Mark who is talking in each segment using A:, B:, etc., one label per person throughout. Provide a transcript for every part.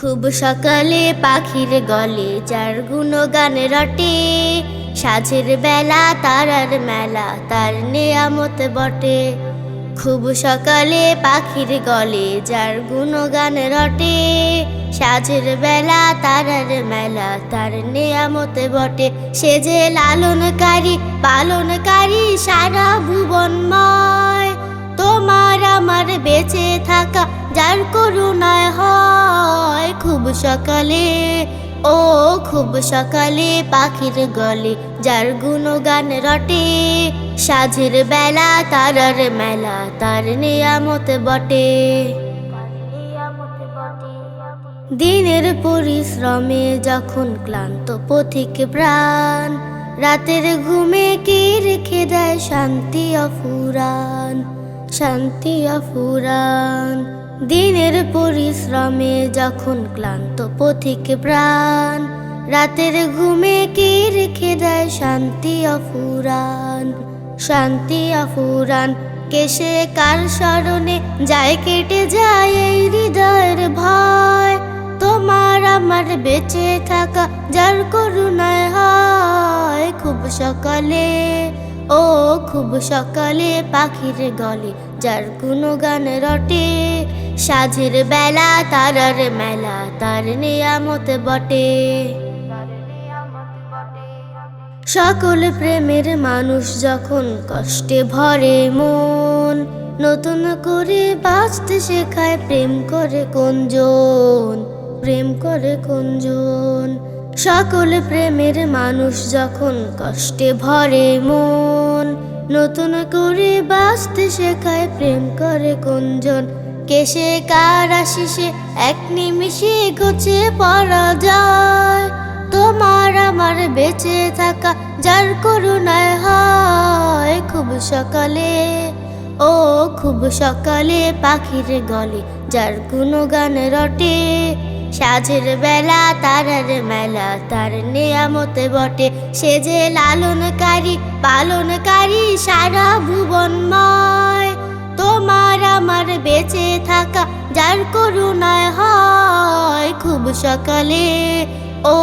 A: খুব সকালে পাখির গলে, যার গুণগান রটে। সাঝের বেলা তারার মেলা, তার নেয়ামত বটে। খুব সকালে পাখির গলে, যার গুণগান রটে। সাঝের বেলা তারার মেলা, তার নেয়ামত বটে। সে যে লালনকারী, পালনকারী সারা ভুবনময়। তোমার আমার বেঁচে থাকা, যার করুণায় হয় খুব সকালে। ও খুব সকালে পাখির গলে, যার গুণগান রটে। সাঝের বেলা তারার মেলা, তার নিয়ামত বটে। দিনের পরিশ্রমে যখন ক্লান্ত পথিক প্রাণ, রাতের ঘুমে কে রেখে দেয় শান্তি অফুরান শান্তি অফুরান। দিনের পরিশ্রমে যখন ক্লান্ত পথিক প্রাণ, রাতের ঘুমে কে রেখে দেয় শান্তি অফুরান? শান্তি অফুরান কেসে কার স্মরণে যায়, কেটে যায় এই হৃদয়ের ভয়? তোমার আমার বেঁচে থাকা যার করুণায় হয়, খুব সকালে ও খুব সকালে পাখির গলে, যার গুণগান রটে। সাঝের বেলা তারার মেলা, তার নিয়ামত বটে। সকল প্রেমের মানুষ যখন কষ্টে ভরে মন, নতুন করে বাঁচতে শেখায় প্রেম করে কোনজন প্রেম করে কোনজন সকল প্রেমের মানুষ যখন কষ্টে ভরে মন, নতুন করে বাঁচতে শেখায় প্রেম করে কোনজন কেসে কার আশিসে এক নিমিষে ঘুচে পড়া যায়? তোমার আমার বেঁচে থাকা যার করুণায় হয় খুব সকালে। ও খুব সকালে পাখির গলে যার কোনো গুণগান রটে সাঝের বেলা, তারার মেলা, তার নেয়ামত বটে। সে যে লালনকারী, পালনকারী সারা ভুবনময়। তোমার আমার বেঁচে থাকা, যার করুণায় হয় খুব সকালে। ও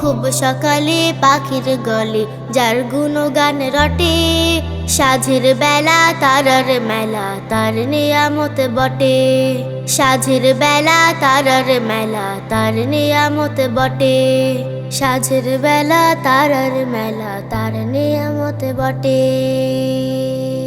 A: খুব সকালে পাখির গলে, যার গুণগান রটে। সাঝের বেলা, তারার মেলা, তার নিয়ামত বটে। সাঝের বেলা তারার মেলা তার নিয়ামত বটে। সাজের বেলা তারার মেলা তার নিয়ামত বটে।